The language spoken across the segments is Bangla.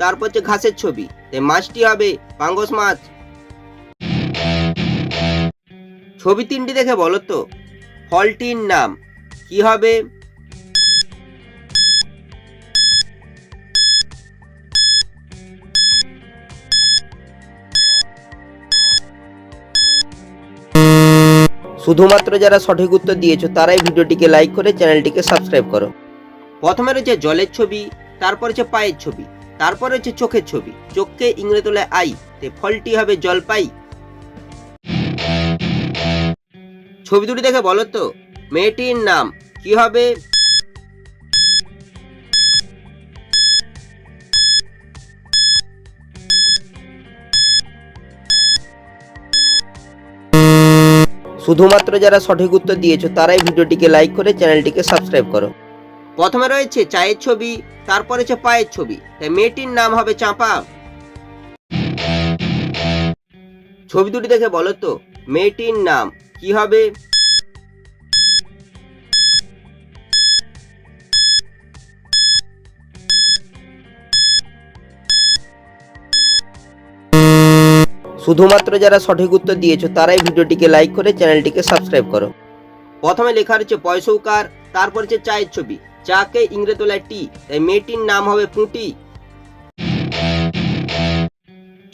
তারপর হচ্ছে ঘাসের ছবি। মাছটি হবে পাঙ্গস মাছ। ছবি তিনটি দেখে বলো তো, ফলটির নাম কি হবে? শুধুমাত্র যারা সঠিক উত্তর দিয়েছ, তারাই ভিডিওটিকে লাইক করে চ্যানেলটিকে সাবস্ক্রাইব করো। প্রথমে রয়েছে জলের ছবি, তারপর হচ্ছে পায়ের ছবি। তারপর হচ্ছে চোখের ছবি। চোখকে ইংরেজি তোলে আই, তে ফলটি হবে জলপাই। ছবি দুটি দেখে বলো তো, মেয়েটির নাম কি হবে? শুধুমাত্র যারা সঠিক উত্তর দিয়েছ, তারাই ভিডিওটিকে লাইক করে চ্যানেলটিকে সাবস্ক্রাইব করো। প্রথমে রয়েছে চায়ের ছবি, তারপর হচ্ছে পায়ের ছবি। তাই মেয়েটির নাম হবে চাঁপা। ছবি দুটি দেখে বলো তো, মেয়েটির নাম কি হবে? শুধুমাত্র যারা সঠিক উত্তর দিয়েছ, তারাই ভিডিওটিকে লাইক করে চ্যানেলটিকে সাবস্ক্রাইব করো। প্রথমে লেখা রয়েছে পয়সৌকার তারপর হচ্ছে চায়ের ছবি। চাকে ইংরেজি তোলায় টি, তাই মেয়েটির নাম হবে পুঁটি।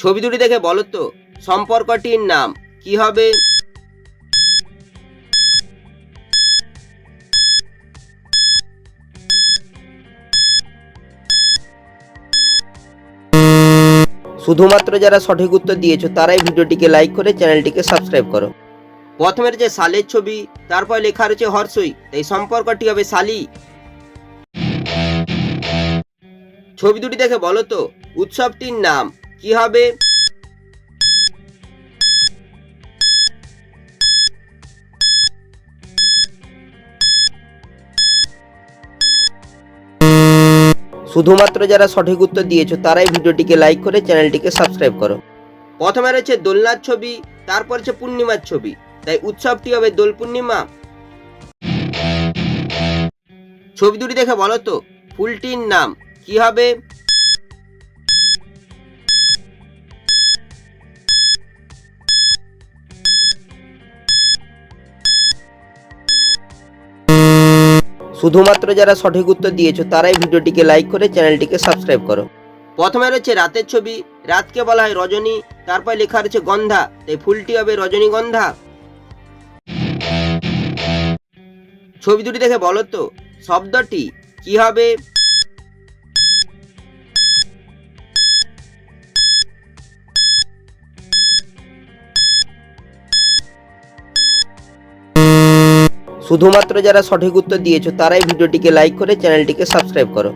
ছবি দুটি দেখে বলো তো, সম্পর্কটির নাম, কি হবে? শুধুমাত্র যারা সঠিক উত্তর দিয়েছ, তারাই ভিডিওটিকে লাইক করে চ্যানেলটিকে সাবস্ক্রাইব করো। প্রথমের যে সালের ছবি, তারপর লেখা রয়েছে হর্ষই, তাই সম্পর্কটি হবে সালি। ছবি দুটি দেখে বলো তো, উৎসবটির নাম কি হবে? শুধুমাত্র যারা সঠিক উত্তর দিয়েছ, তারাই ভিডিওটিকে লাইক করে চ্যানেলটিকে সাবস্ক্রাইব করো। প্রথমে রয়েছে দোলনার ছবি, তারপর হচ্ছে পূর্ণিমার ছবি। তাই উৎসবটি হবে দোল পূর্ণিমা। ছবি দুটি দেখে বলো তো, ফুলটির নাম কি হবে? শুধুমাত্র যারা সঠিক উত্তর দিয়েছ, তারাই ভিডিওটিকে লাইক করে চ্যানেলটিকে সাবস্ক্রাইব করো। প্রথমে রয়েছে রাতের ছবি। রাতকে বলা হয় রজনী, তারপর লেখা রয়েছে গন্ধা। তাই ফুলটি হবে রজনীগন্ধা। ছবি দুটি দেখে বলো তো, শব্দটি কি হবে? শুধুমাত্র যারা সঠিক উত্তর দিয়েছ, তারাই ভিডিওটিকে লাইক করে চ্যানেলটিকে সাবস্ক্রাইব করো।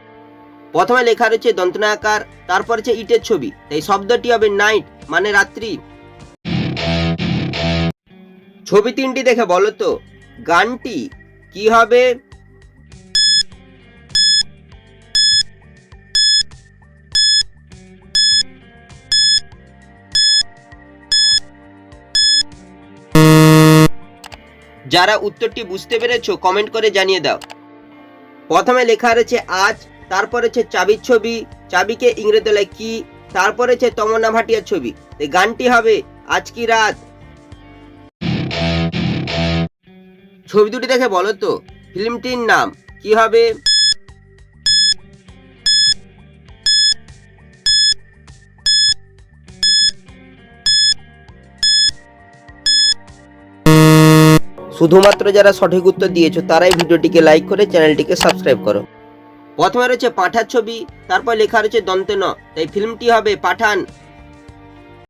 প্রথমে লেখা রয়েছে দন্তনাকার তারপর হচ্ছে ইটের ছবি। তাই শব্দটি হবে নাইট মানে রাত্রি। ছবি তিনটি দেখে বলো তো। গানটি কি হবে? যারা উত্তরটি বুঝতে পেরেছ কমেন্ট করে জানিয়ে দাও। প্রথমে লেখা রয়েছে, আজ। তারপরে হচ্ছে চাবির ছবি। চাবিকে ইংরেজি লাই কি? তারপর হচ্ছে তমন্না ভাটিয়ার ছবি গানটি হবে, আজ কি রাত? ছবি দুটি দেখে বলো তো, ফিল্মটির নাম কি হবে? শুধুমাত্র যারা সঠিক উত্তর দিয়েছ, তারাই ভিডিওটিকে লাইক করে চ্যানেলটিকে সাবস্ক্রাইব করো। প্রথমে রয়েছে পাঠার ছবি, তারপর লেখা রয়েছে দন্তে ন, তাই ফিল্মটি হবে পাঠান।